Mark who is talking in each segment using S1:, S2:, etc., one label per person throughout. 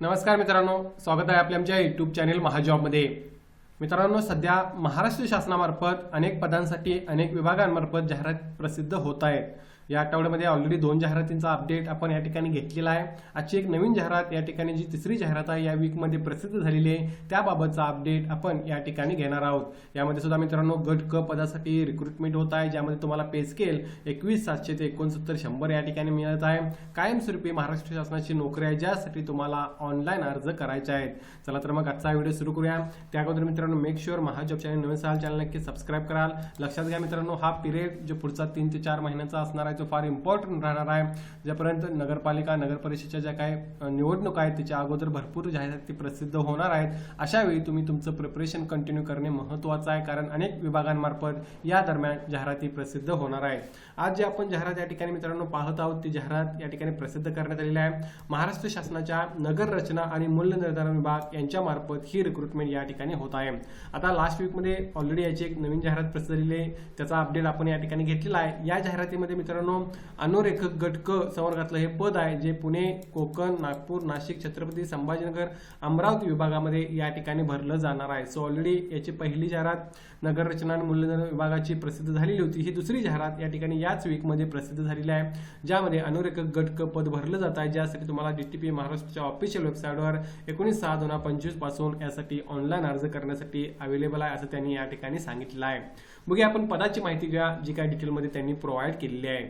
S1: नमस्कार मित्रांनो स्वागत आहे आपल्या आमच्या युट्यूब चॅनेल महाजॉबमध्ये. मित्रांनो सध्या महाराष्ट्र शासनामार्फत अनेक पदांसाठी अनेक विभागांमार्फत जाहिरात प्रसिद्ध होत आहेत. या आठवड्यामध्ये ऑलरेडी दोन जाहिरातींचा अपडेट आपण या ठिकाणी घेतलेला आहे. आजची एक नवीन जाहिरात या ठिकाणी जी तिसरी जाहिरात आहे या वीकमध्ये प्रसिद्ध झालेली आहे. त्याबाबतचा अपडेट आपण या ठिकाणी घेणार आहोत. यामध्ये सुद्धा मित्रांनो गट क पदासाठी रिक्रुटमेंट होत आहे ज्यामध्ये तुम्हाला पे स्केल एकवीस सातशे ते एकोणसत्तर शंभर या ठिकाणी मिळत आहे. कायमस्वरूपी महाराष्ट्र शासनाची नोकरी आहे ज्यासाठी तुम्हाला ऑनलाईन अर्ज करायचे आहेत. चला तर मग आजचा व्हिडिओ सुरू करूया. त्या अगोदर मित्रांनो मेक शुअर महाजॉब चॅनल नवीन साल चॅनल नक्की सबस्क्राईब कराल. लक्षात घ्या मित्रांनो हा पिरियड जो पुढचा तीन ते चार महिन्याचा असणार आहे तो फार इम्पॉर्टंट राहणार आहे. ज्यापर्यंत नगरपालिका नगरपरिषदेच्या ज्या काही निवडणूक आहेत त्याच्या अगोदर भरपूर जाहिराती प्रसिद्ध होणार आहेत. अशावेळी तुम्ही तुमचं प्रिपरेशन कंटिन्यू करणे महत्त्वाचं आहे कारण अनेक विभागांमार्फत या दरम्यान जाहिराती प्रसिद्ध होणार आहे आज जे आपण जाहिरात या ठिकाणी मित्रांनो पाहत आहोत ती जाहिरात या ठिकाणी प्रसिद्ध करण्यात आलेली आहे. महाराष्ट्र शासनाच्या नगर रचना आणि मूल्य निर्धारण विभाग यांच्या मार्फत ही रिक्रुटमेंट या ठिकाणी होत आहे. आता लास्ट वीकमध्ये ऑलरेडी याची एक नवीन जाहिरात प्रसिद्ध झालेली आहे. त्याचा अपडेट आपण या ठिकाणी घेतलेला आहे. या जाहिरातीमध्ये मित्रांनो अनुरेखक गट क संवर्गातलं हे पद आहे जे पुणे कोकण नागपूर नाशिक छत्रपती संभाजीनगर अमरावती विभागामध्ये या ठिकाणी भरलं जाणार आहे. सो ऑलरेडी याची पहिली जाहिरात नगर रचना आणि मूल्यनिर्धारण विभागाची प्रसिद्ध झालेली होती. ही दुसरी जाहिरात या ठिकाणी याच वीकमध्ये प्रसिद्ध झालेली आहे ज्यामध्ये अनुरेखक गट क पद भरलं जात आहे ज्यासाठी तुम्हाला डीटीपी महाराष्ट्राच्या ऑफिशियल वेबसाईटवर एकोणीस सहा दोन हजार पंचवीसपासून यासाठी ऑनलाईन अर्ज करण्यासाठी अवेलेबल आहे असं त्यांनी या ठिकाणी सांगितलं आहे. बघूया आपण पदाची माहिती घ्या जी काय डिटेलमध्ये त्यांनी प्रोव्हाइड केलेली आहे.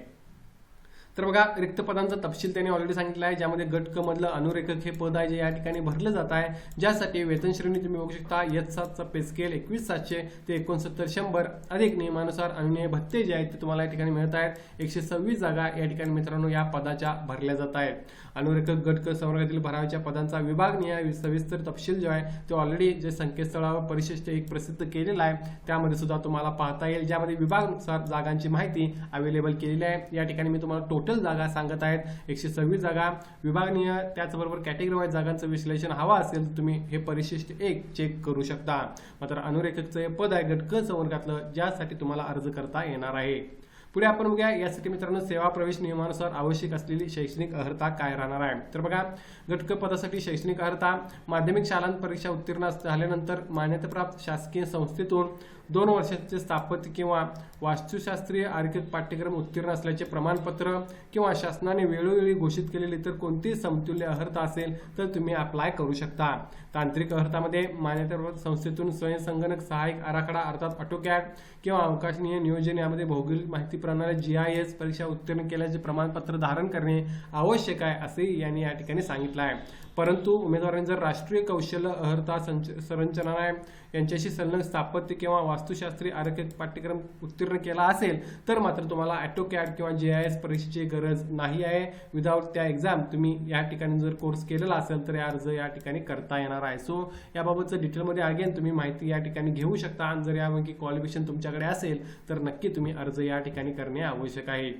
S1: तर बघा रिक्त पदांचा तपशील त्यांनी ऑलरेडी सांगितलं आहे ज्यामध्ये गट क मधलं अनुरेखक हे पद आहे जे या ठिकाणी भरलं जात आहे. ज्यासाठी वेतन श्रेणी तुम्ही बघू शकता एच सातचा पे स्केल एकवीस सातशे ते एकोणसत्तर शंभर. अधिक नियमानुसार अनुनय भत्ते जे आहेत ते तुम्हाला या ठिकाणी मिळत आहेत. एकशे सव्वीस जागा या ठिकाणी मित्रांनो या पदाच्या भरल्या जात आहेत. अनुरेखक गट क संवर्गातील भराव्याच्या पदांचा विभागनीय सविस्तर तपशील जो आहे तो ऑलरेडी जे संकेतस्थळावर परिशिष्ट एक प्रसिद्ध केलेला आहे त्यामध्ये सुद्धा तुम्हाला पाहता येईल. ज्यामध्ये विभागानुसार जागांची माहिती अवेलेबल केलेली आहे. या ठिकाणी मी तुम्हाला टोटल जागा सांगत आहेत. एकशे सव्वीस जागा. विभागनीय त्याचबरोबर कॅटेगरीवाईज जागांचं विश्लेषण हवा असेल तर तुम्ही हे परिशिष्ट एक चेक करू शकता. मात्र अनुरेखकचं हे पद आहे गट क संवर्गातलं ज्यासाठी तुम्हाला अर्ज करता येणार आहे. पुढे आपण बघूया यासाठी मित्रांनो सेवा प्रवेश नियमानुसार आवश्यक असलेली शैक्षणिक अर्हता काय राहणार आहे? तर बघा घटक पदासाठी शैक्षणिक अर्हता माध्यमिक शालांत परीक्षा उत्तीर्ण झाल्यानंतर मान्यताप्राप्त शासकीय संस्थेतून दोन वर्षाचे स्थापत्य किंवा वास्तुशास्त्रीय आर्थिक पाठ्यक्रम उत्तीर्ण असल्याचे प्रमाणपत्र किंवा शासनाने वेळोवेळी घोषित केलेली इतर कोणतीही समतुल्य अर्हता असेल तर तुम्ही अप्लाय करू शकता. तांत्रिक अर्थामध्ये मान्यताप्राप्त संस्थेतून स्वयंसंगणक सहाय्यक आराखडा अर्थात ऑटोकॅड किंवा अवकाशनीय नियोजन यामध्ये भौगोलिक माहिती प्रणाली जी आय एस परीक्षा उत्तीर्ण केल्याचे प्रमाणपत्र धारण करणे आवश्यक आहे असेही यांनी या ठिकाणी सांगितलं आहे. परंतु उमेदवारांनी जर राष्ट्रीय कौशल्य अर्हता संच संरचनालय यांच्याशी संलग्न स्थापत्य किंवा वास्तुशास्त्री आरोग्य पाठ्यक्रम उत्तीर्ण केला असेल तर मात्र तुम्हाला ॲटोकॅड किंवा जे आय एस परीक्षेची गरज नाही आहे. विदाऊट त्या एक्झाम तुम्ही या ठिकाणी जर कोर्स केलेला असेल तर या अर्ज या ठिकाणी करता येणार आहे. सो याबाबतचं डिटेलमध्ये अगेन तुम्ही माहिती या ठिकाणी घेऊ शकता. आणि जर यापैकी क्वालिफिकेशन तुमच्याकडे असेल तर नक्की तुम्ही अर्ज या ठिकाणी करणे आवश्यक आहे.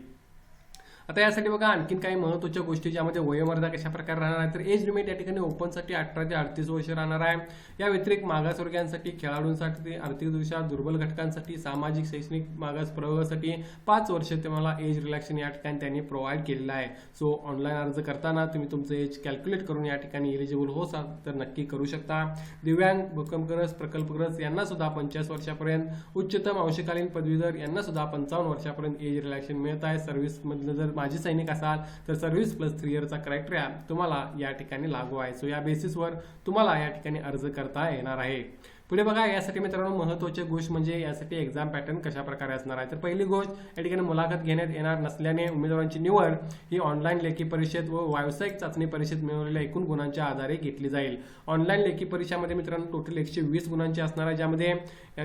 S1: आता यासाठी बघा आणखीन काही महत्त्वाच्या गोष्टी ज्यामध्ये म्हणजे वयोमर्यादा कशा प्रकारे राहणार आहे तर एज लिमिट या ठिकाणी ओपनसाठी अठरा ते अडतीस वर्ष राहणार आहे. या व्यतिरिक्त मागासवर्गीयांसाठी खेळाडूंसाठी आर्थिकदृष्ट्या दुर्बल घटकांसाठी सामाजिक शैक्षणिक मागास प्रयोगासाठी पाच वर्ष तुम्हाला एज रिलॅक्शन या ठिकाणी त्यांनी प्रोव्हाइड केलेलं आहे. सो ऑनलाईन अर्ज करताना तुम्ही तुमचं एज कॅल्क्युलेट करून या ठिकाणी एलिजिबल होसाल तर नक्की करू शकता. दिव्यांग भूकंपग्रस्त प्रकल्पग्रस्त यांना सुद्धा पंचाळीस वर्षापर्यंत उच्चतम अंशकालीन पदवीधर यांना सुद्धा पंचावन्न वर्षापर्यंत एज रिलॅक्शन मिळत आहे. सर्व्हिसमधलं जर माजी सैनिक असाल तर सर्व्हिस प्लस थ्री इयरचा क्रायटेरिया तुम्हाला या ठिकाणी लागू आहे. सो या बेसिसवर तुम्हाला या ठिकाणी अर्ज करता येणार आहे. पुढे बघा यासाठी मित्रांनो महत्त्वाची गोष्ट म्हणजे यासाठी एक्झाम पॅटर्न कशा प्रकारे असणार आहे. तर पहिली गोष्ट या ठिकाणी मुलाखत घेण्यात येणार नसल्याने उमेदवारांची निवड ही ऑनलाईन लेखी परिषद व व्यावसायिक चाचणी परिषद मिळवलेल्या एकूण गुणांच्या आधारे घेतली जाईल. ऑनलाईन लेखी परीक्षामध्ये मित्रांनो टोटल एकशे वीस गुणांची असणार आहे. ज्यामध्ये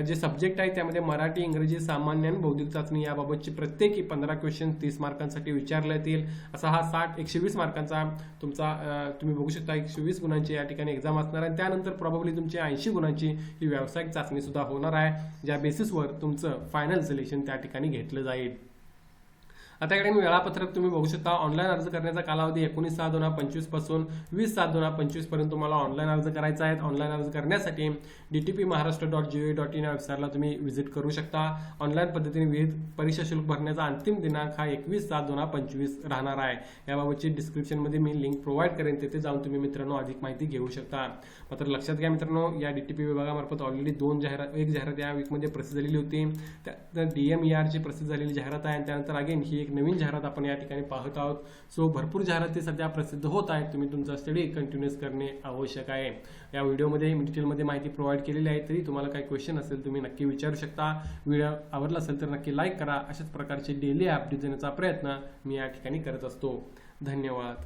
S1: जे सब्जेक्ट आहे त्यामध्ये मराठी इंग्रजी सामान्य आणि बौद्धिक चाचणी याबाबतची प्रत्येकी पंधरा क्वेश्चन तीस मार्कांसाठी विचारले येतील असा हा साठ एकशे वीस मार्कांचा तुमचा तुम्ही बघू शकता एकशे वीस गुणांची या ठिकाणी एक्झाम असणार आहे. त्यानंतर प्रॉब्ली तुमची ऐंशी गुणांची ही व्यावसायिक चाचणी सुद्धा होणार आहे. ज्या बेसिसवर तुमचं फायनल सिलेक्शन त्या ठिकाणी घेतलं जाईल. आता इकडे मी वेळापत्रक तुम्ही बघू शकता. ऑनलाईन अर्ज करण्याचा कालावधी एकोणीस सहा दोन हजार पंचवीसपासून वीस सात दोन हजार पंचवीसपर्यंत तुम्हाला ऑनलाईन अर्ज करायचा आहे. ऑनलाईन अर्ज करण्यासाठी DTP Maharashtra dot G O dot in या वेबसाईटला तुम्ही व्हिजिट करू शकता. ऑनलाईन पद्धतीने विविध परीक्षा शुल्क भरण्याचा अंतिम दिनांक हा एकवीस सात दोन हजार पंचवीस राहणार आहे. याबाबतची डिस्क्रिप्शनमध्ये मी लिंक प्रोव्हाइड करेन. तिथे जाऊन तुम्ही मित्रांनो अधिक माहिती घेऊ शकता. मात्र लक्षात घ्या मित्रांनो या डीटीपी विभागामार्फत ऑलरेडी दोन जाहिरात एक जाहिरात या वीकमध्ये प्रसिद्ध झालेली होती. त्या डीएमईआरची प्रसिद्ध झालेली जाहिरात आहे आणि त्यानंतर अगेन ही एक नवीन जाहिरात आपण या ठिकाणी पाहत आहोत. सो भरपूर जाहिराती सध्या प्रसिद्ध होत आहेत. तुम्ही तुमचा स्टडी कंटिन्युअस करणे आवश्यक आहे. या व्हिडिओमध्ये डिटेलमध्ये माहिती प्रोव्हाइड केलेली आहे. तरी तुम्हाला काही क्वेश्चन असेल तुम्ही नक्की विचारू शकता. व्हिडिओ आवडला असेल तर नक्की लाईक करा. अशाच प्रकारचे डेली अपडेट देण्याचा प्रयत्न मी या ठिकाणी करत असतो. धन्यवाद.